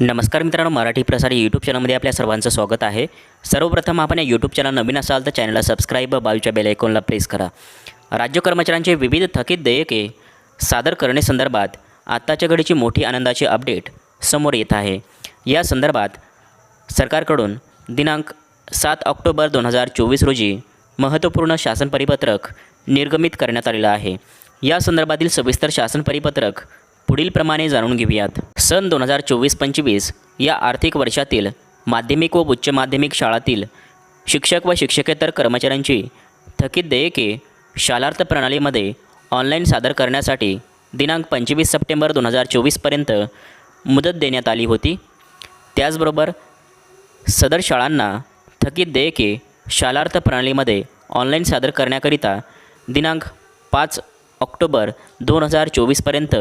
नमस्कार मित्रांनो मराठी प्रसार यूट्यूब चॅनलमध्ये आपल्या सर्वांचं स्वागत आहे. सर्वप्रथम आपण या यूट्यूब चॅनल नवीन असाल तर चॅनलला सबस्क्राईब बाजूच्या बेलायकॉनला प्रेस करा. राज्य कर्मचाऱ्यांचे विविध थकीत देयके सादर करण्यासंदर्भात आत्ताच्या घडीची मोठी आनंदाची अपडेट समोर येत आहे. या संदर्भात सरकारकडून दिनांक सात ऑक्टोबर दोन हजार चोवीस रोजी महत्त्वपूर्ण शासन परिपत्रक निर्गमित करण्यात आलेलं आहे. या संदर्भातील सविस्तर शासन परिपत्रक पुढीलप्रमाणे जाणून घेऊयात. सन दोन हजार चोवीस पंचवीस या आर्थिक वर्षातील माध्यमिक व उच्च माध्यमिक शाळातील शिक्षक व शिक्षकेतर कर्मचाऱ्यांची थकीत देयके शालार्थ प्रणालीमध्ये ऑनलाईन सादर करण्यासाठी दिनांक पंचवीस सप्टेंबर दोन हजार चोवीसपर्यंत मुदत देण्यात आली होती. त्याचबरोबर सदर शाळांना थकीत देयके शालार्थ प्रणालीमध्ये ऑनलाईन सादर करण्याकरिता दिनांक पाच ऑक्टोबर दोन हजार चोवीसपर्यंत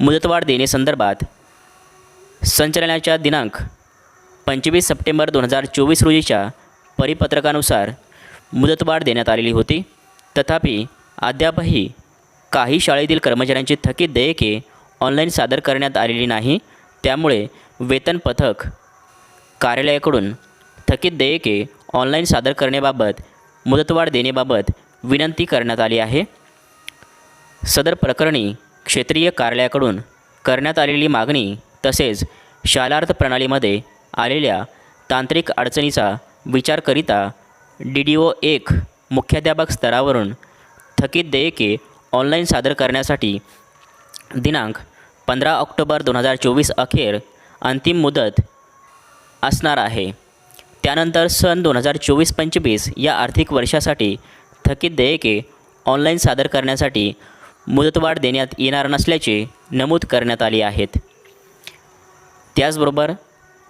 मुदतवाढ देण्यासंदर्भात संचालनाच्या दिनांक पंचवीस सप्टेंबर दोन हजार चोवीस रोजीच्या परिपत्रकानुसार मुदतवाढ देण्यात आलेली होती. तथापि अद्यापही काही शाळेतील कर्मचाऱ्यांची थकीत देयके ऑनलाईन सादर करण्यात आलेली नाही. त्यामुळे वेतन पथक कार्यालयाकडून थकीत देयके ऑनलाईन सादर करण्याबाबत मुदतवाढ देण्याबाबत विनंती करण्यात आली आहे. सदर प्रकरणी क्षेत्रीय कार्यालयाकडून करण्यात आलेली मागणी तसेच शालार्थ प्रणालीमध्ये आलेल्या तांत्रिक अडचणीचा विचार करिता डी डी ओ एक मुख्याध्यापक स्तरावरून थकीत देयके ऑनलाईन सादर करण्यासाठी दिनांक पंधरा ऑक्टोबर दोन हजार चोवीस अखेर अंतिम मुदत असणार आहे. त्यानंतर सन दोन हजार चोवीस पंचवीस या आर्थिक वर्षासाठी थकीत देयके ऑनलाईन सादर करण्यासाठी मुदतवाढ देण्यात येणार नसल्याचे नमूद करण्यात आले आहेत. त्याचबरोबर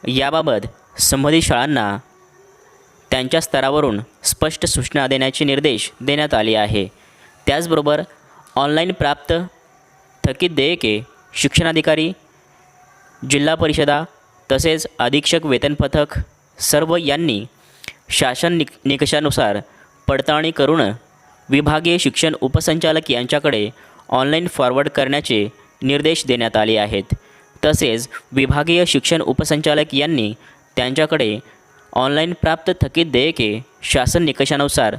याबाबत संबंधित शाळांना त्यांच्या स्तरावरून स्पष्ट सूचना देण्याचे निर्देश देण्यात आले आहे. त्याचबरोबर ऑनलाईन प्राप्त थकीत देयके शिक्षणाधिकारी जिल्हा परिषदा तसेच अधीक्षक वेतन पथक सर्व यांनी शासन निक निकषानुसार पडताळणी करून विभागीय शिक्षण उपसंचालक यांच्याकडे ऑनलाईन फॉरवर्ड करण्याचे निर्देश देण्यात आले आहेत. तसेच विभागीय शिक्षण उपसंचालक यांनी त्यांच्याकडे ऑनलाईन प्राप्त थकीत देयके शासन निकषानुसार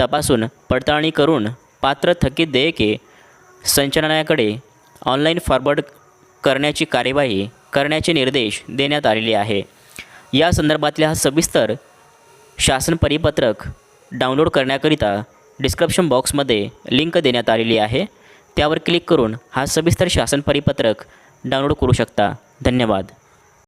तपासून पडताळणी करून पात्र थकीत देयके संचालनालयाकडे ऑनलाईन फॉरवर्ड करण्याची कार्यवाही करण्याचे निर्देश देण्यात आलेले आहे. या संदर्भातल्या सविस्तर शासन परिपत्रक डाउनलोड करण्याकरिता डिस्क्रिप्शन बॉक्समध्ये लिंक देण्यात आलेली आहे. त्यावर क्लिक करून हा सविस्तर शासन परिपत्रक डाउनलोड करू शकता. धन्यवाद.